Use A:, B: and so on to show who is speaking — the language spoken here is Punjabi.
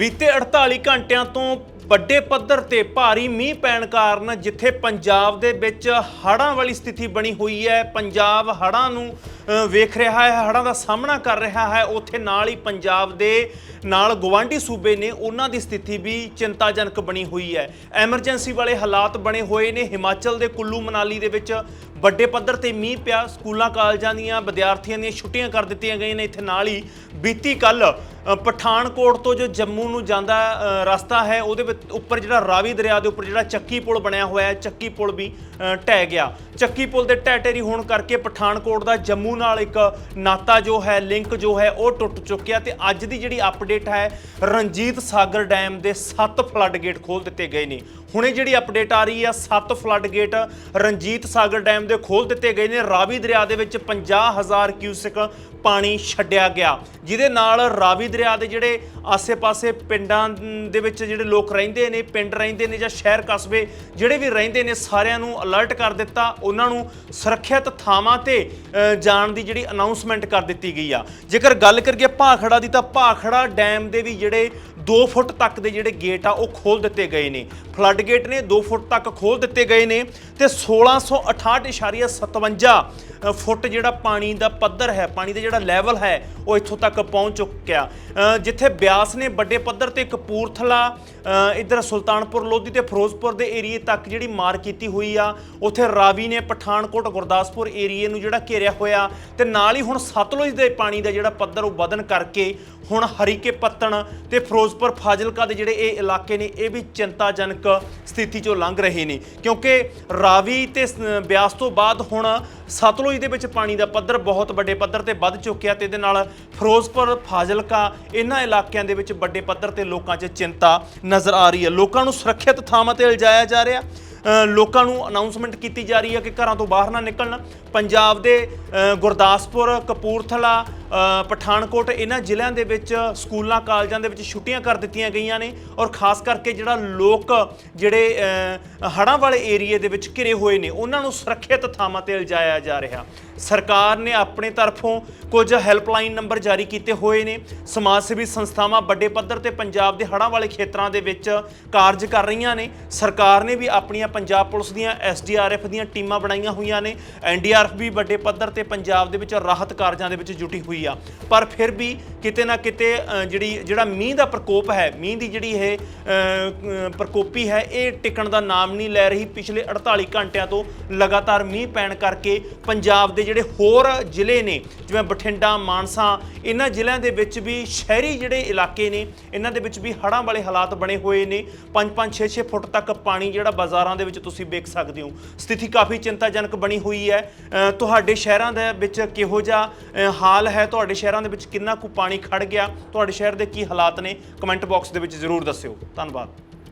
A: ਬੀਤੇ 48 ਘੰਟਿਆਂ ਤੋਂ ਵੱਡੇ ਪੱਧਰ ਤੇ ਭਾਰੀ ਮੀਂਹ ਪੈਣ ਕਾਰਨ ਜਿੱਥੇ ਪੰਜਾਬ ਦੇ ਵਿੱਚ ਹੜ੍ਹਾਂ ਵਾਲੀ ਸਥਿਤੀ ਬਣੀ ਹੋਈ ਹੈ, ਪੰਜਾਬ ਹੜ੍ਹਾਂ ਨੂੰ ਵੇਖ ਰਿਹਾ ਹੈ, ਹੜ੍ਹਾਂ ਦਾ ਸਾਹਮਣਾ ਕਰ ਰਿਹਾ ਹੈ। ਉੱਥੇ ਨਾਲ ਹੀ ਪੰਜਾਬ ਦੇ ਨਾਲ ਗਵਾਂਢੀ ਸੂਬੇ ਨੇ ਉਹਨਾਂ ਦੀ ਸਥਿਤੀ ਵੀ ਚਿੰਤਾਜਨਕ ਬਣੀ ਹੋਈ ਹੈ। ਐਮਰਜੈਂਸੀ ਵਾਲੇ ਹਾਲਾਤ ਬਣੇ ਹੋਏ ਨੇ। ਹਿਮਾਚਲ ਦੇ ਕੁੱਲੂ ਮਨਾਲੀ ਦੇ ਵਿੱਚ ਵੱਡੇ ਪੱਧਰ ਤੇ ਮੀਂਹ ਪਿਆ। ਸਕੂਲਾਂ, ਕਾਲਜਾਂ ਦੀਆਂ ਵਿਦਿਆਰਥੀਆਂ ਦੀਆਂ ਛੁੱਟੀਆਂ ਕਰ ਦਿੱਤੀਆਂ ਗਈਆਂ ਨੇ। ਇੱਥੇ ਨਾਲ ਹੀ ਬੀਤੀ ਕੱਲ ਪਠਾਨਕੋਟ ਤੋਂ ਜੋ ਜੰਮੂ ਨੂੰ ਜਾਂਦਾ ਰਸਤਾ ਹੈ, ਉਹਦੇ ਵਿੱਚ ਉੱਪਰ ਜਿਹੜਾ ਰਾਵੀ ਦਰਿਆ ਦੇ ਉੱਪਰ ਜਿਹੜਾ ਚੱਕੀ ਪੁਲ ਬਣਿਆ ਹੋਇਆ ਹੈ ਚੱਕੀ ਪੁਲ ਵੀ ਅ, ਢਹਿ ਗਿਆ। ਚੱਕੀ ਪੁਲ ਦੇ ਢਹਿ ਢੇਰੀ ਹੋਣ ਕਰਕੇ ਪਠਾਨਕੋਟ ਦਾ ਜੰਮੂ ਨਾਲ ਇੱਕ ਨਾਤਾ ਜੋ ਹੈ ਲਿੰਕ ਜੋ ਹੈ ਉਹ ਟੁੱਟ ਚੁੱਕਿਆ ਤੇ ਅੱਜ ਦੀ ਜਿਹੜੀ ਅਪਡੇਟ ਹੈ ਰਣਜੀਤ ਸਾਗਰ ਡੈਮ ਦੇ 7 ਫਲੱਡ ਗੇਟ ਖੋਲ ਦਿੱਤੇ ਗਏ ਨੇ। ਹੁਣੇ ਜਿਹੜੀ ਅਪਡੇਟ ਆ ਰਹੀ ਹੈ 7 flood gate Ranjit Sagar dam ਦੇ ਖੋਲ ਦਿੱਤੇ ਗਏ ਨੇ। ਰਾਵੀ ਦਰਿਆ ਦੇ ਵਿੱਚ 50000 ਕਿਊਸਿਕ ਪਾਣੀ ਛੱਡਿਆ ਗਿਆ ਜਿਹਦੇ ਨਾਲ ਰਾਵੀ ਦਰਿਆ ਦੇ ਜਿਹੜੇ ਆਸੇ-ਪਾਸੇ ਪਿੰਡਾਂ ਦੇ ਵਿੱਚ ਜਿਹੜੇ ਲੋਕ ਰਹਿੰਦੇ ਰਹਿੰਦੇ ਨੇ ਪਿੰਡ ਰਹਿੰਦੇ ਨੇ ਜਾਂ ਸ਼ਹਿਰ ਕਸਬੇ ਜਿਹੜੇ ਵੀ ਰਹਿੰਦੇ ਨੇ ਸਾਰਿਆਂ ਨੂੰ ਅਲਰਟ ਕਰ ਦਿੱਤਾ ਉਹਨਾਂ ਨੂੰ ਸੁਰੱਖਿਅਤ ਥਾਵਾਂ ਤੇ ਜਾਣ ਦੀ ਜਿਹੜੀ ਅਨਾਉਂਸਮੈਂਟ ਕਰ ਦਿੱਤੀ ਗਈ ਆ। ਜੇਕਰ ਗੱਲ ਕਰੀਏ ਭਾਖੜਾ ਦੀ ਤਾਂ ਭਾਖੜਾ ਡੈਮ ਦੇ ਵੀ ਜਿਹੜੇ 2 ਫੁੱਟ ਤੱਕ ਦੇ ਜਿਹੜੇ ਗੇਟ ਆ ਉਹ ਖੋਲ ਦਿੱਤੇ ਗਏ ਨੇ। ਫਲੱਡ ਗੇਟ ਨੇ 2 ਫੁੱਟ ਤੱਕ ਖੋਲ ਦਿੱਤੇ ਗਏ ਨੇ ਤੇ 1668.57 ਅ, ਫੁੱਟ ਜਿਹੜਾ ਪਾਣੀ ਦਾ ਪੱਧਰ ਹੈ ਪਾਣੀ ਦਾ ਜਿਹੜਾ ਲੈਵਲ ਹੈ ਉਹ ਇੱਥੋਂ ਤੱਕ ਪਹੁੰਚ ਚੁੱਕਿਆ। ਜਿੱਥੇ ਬਿਆਸ ਨੇ ਵੱਡੇ ਪੱਧਰ ਤੇ ਕਪੂਰਥਲਾ ਇੱਧਰ ਸੁਲਤਾਨਪੁਰ ਲੋਧੀ ਤੇ ਫਿਰੋਜ਼ਪੁਰ ਦੇ ਏਰੀਏ ਤੱਕ ਜਿਹੜੀ ਮਾਰ ਕੀਤੀ ਹੋਈ ਆ, ਉੱਥੇ ਰਾਵੀ ਨੇ ਪਠਾਨਕੋਟ, ਗੁਰਦਾਸਪੁਰ ਏਰੀਏ ਨੂੰ ਜਿਹੜਾ ਘੇਰਿਆ ਹੋਇਆ ਤੇ ਨਾਲ ਹੀ ਹੁਣ ਸਤਲੁਜ ਦੇ ਪਾਣੀ ਦਾ ਜਿਹੜਾ ਪੱਧਰ ਉਹ ਵਧਨ ਕਰਕੇ ਹੁਣ ਹਰੀਕੇ ਪੱਤਣ ਤੇ ਫਿਰੋਜ਼ਪੁਰ ਫਾਜ਼ਿਲਕਾ ਦੇ ਜਿਹੜੇ ਇਹ ਇਲਾਕੇ ਨੇ, ਇਹ ਵੀ ਚਿੰਤਾਜਨਕ ਸਥਿਤੀ ਚੋਂ ਲੰਘ ਰਹੇ ਨੇ। ਕਿਉਂਕਿ ਰਾਵੀ ਤੇ ਬਿਆਸ ਤੋਂ ਬਾਅਦ ਹੁਣ ਸਤਲੁਜ ਦੇ ਵਿੱਚ ਪਾਣੀ ਦਾ ਪੱਧਰ ਬਹੁਤ ਵੱਡੇ ਪੱਧਰ ਤੇ ਵੱਧ ਚੁੱਕਿਆ ਤੇ ਇਹਦੇ ਨਾਲ ਫਿਰੋਜ਼ਪੁਰ, ਫਾਜ਼ਿਲਕਾ ਇਹਨਾਂ ਇਲਾਕਿਆਂ ਦੇ ਵਿੱਚ ਵੱਡੇ ਪੱਧਰ ਤੇ ਲੋਕਾਂ 'ਚ ਚਿੰਤਾ ਨਜ਼ਰ ਆ ਰਹੀ ਹੈ। ਲੋਕਾਂ ਨੂੰ ਸੁਰੱਖਿਅਤ ਥਾਵਾਂ ਤੇ ਲਿਜਾਇਆ ਜਾ ਰਿਹਾ। ਲੋਕਾਂ ਨੂੰ ਅਨਾਉਂਸਮੈਂਟ ਕੀਤੀ ਜਾ ਰਹੀ ਹੈ ਕਿ ਘਰਾਂ ਤੋਂ ਬਾਹਰ ਨਾ ਨਿਕਲਣ। ਪੰਜਾਬ ਦੇ ਗੁਰਦਾਸਪੁਰ ਕਪੂਰਥਲਾ ਪਠਾਨਕੋਟ ਇਹਨਾਂ ਜ਼ਿਲ੍ਹਿਆਂ ਦੇ ਵਿੱਚ ਸਕੂਲਾਂ ਕਾਲਜਾਂ ਦੇ ਵਿੱਚ ਛੁੱਟੀਆਂ ਕਰ ਦਿੱਤੀਆਂ ਗਈਆਂ ਨੇ ਔਰ ਖਾਸ ਕਰਕੇ ਜਿਹੜਾ ਲੋਕ ਜਿਹੜੇ ਅ, ਹੜ੍ਹਾਂ ਵਾਲੇ ਏਰੀਏ ਦੇ ਵਿੱਚ ਘਿਰੇ ਹੋਏ ਨੇ ਉਹਨਾਂ ਨੂੰ ਸੁਰੱਖਿਅਤ ਥਾਵਾਂ ਤੇ ਲਿਜਾਇਆ ਜਾ ਰਿਹਾ। ਸਰਕਾਰ ਨੇ ਆਪਣੇ ਤਰਫੋਂ ਕੁਝ ਹੈਲਪਲਾਈਨ ਨੰਬਰ ਜਾਰੀ ਕੀਤੇ ਹੋਏ ਨੇ। ਸਮਾਜ ਸੇਵੀ ਸੰਸਥਾਵਾਂ ਵੱਡੇ ਪੱਧਰ ਤੇ ਪੰਜਾਬ ਦੇ ਹੜ੍ਹਾਂ ਵਾਲੇ ਖੇਤਰਾਂ ਦੇ ਵਿੱਚ ਕਾਰਜ ਕਰ ਰਹੀਆਂ ਨੇ। ਸਰਕਾਰ ਨੇ ਵੀ ਆਪਣੀਆਂ ਪੰਜਾਬ ਪੁਲਿਸ ਦੀਆਂ ਐਸਡੀਆਰਐਫ ਦੀਆਂ ਟੀਮਾਂ ਬਣਾਈਆਂ ਹੋਈਆਂ ਨੇ। ਐਨਡੀਆਰਐਫ ਵੀ ਵੱਡੇ ਪੱਧਰ ਤੇ ਪੰਜਾਬ ਦੇ ਵਿੱਚ ਰਾਹਤ ਕਾਰਜਾਂ ਦੇ ਵਿੱਚ ਜੁਟੀ ਹੋਈ ਆ। ਪਰ ਫਿਰ ਵੀ ਕਿਤੇ ਨਾ ਕਿਤੇ ਜਿਹੜੀ, ਜਿਹੜਾ ਮੀਂਹ ਦਾ ਪ੍ਰਕੋਪ ਹੈ, ਮੀਂਹ ਦੀ ਜਿਹੜੀ ਇਹ ਪ੍ਰਕੋਪੀ ਹੈ, ਇਹ ਟਿਕਣ ਦਾ ਨਾਮ ਨਹੀਂ ਲੈ ਰਹੀ। ਪਿਛਲੇ 48 ਘੰਟਿਆਂ ਤੋਂ ਲਗਾਤਾਰ ਮੀਂਹ ਪੈਣ ਕਰਕੇ ਪੰਜਾਬ ਦੇ ਜਿਹੜੇ ਹੋਰ ਜ਼ਿਲ੍ਹੇ ਨੇ, ਜਿਵੇਂ ਬਠਿੰਡਾ, ਮਾਨਸਾ, ਇਹਨਾਂ ਜ਼ਿਲ੍ਹਿਆਂ ਦੇ ਵਿੱਚ ਵੀ ਸ਼ਹਿਰੀ ਜਿਹੜੇ ਇਲਾਕੇ ਨੇ, ਇਹਨਾਂ ਦੇ ਵਿੱਚ ਵੀ ਹੜ੍ਹਾਂ ਵਾਲੇ ਹਾਲਾਤ ਬਣੇ ਹੋਏ ਨੇ। 5-5 6-6 ਫੁੱਟ ਤੱਕ ਪਾਣੀ ਜਿਹੜਾ ਬਾਜ਼ਾਰਾਂ ਦੇ ਵਿੱਚ ਤੁਸੀਂ ਵੇਖ ਸਕਦੇ ਹੋ। ਸਥਿਤੀ ਕਾਫੀ ਚਿੰਤਾਜਨਕ ਬਣੀ ਹੋਈ ਹੈ। ਅ, ਤੁਹਾਡੇ ਸ਼ਹਿਰਾਂ ਦੇ ਵਿੱਚ ਕਿਹੋ ਜਿਹਾ ਅ, ਹਾਲ ਹੈ? ਤੁਹਾਡੇ ਸ਼ਹਿਰਾਂ ਦੇ ਵਿੱਚ ਕਿੰਨਾ ਕੁ ਪਾਣੀ ਖੜ ਗਿਆ? ਤੁਹਾਡੇ ਸ਼ਹਿਰ ਦੇ ਕੀ ਹਾਲਾਤ ਨੇ? ਕਮੈਂਟ ਬਾਕਸ ਦੇ ਵਿੱਚ ਜ਼ਰੂਰ ਦੱਸਿਓ। ਧੰਨਵਾਦ।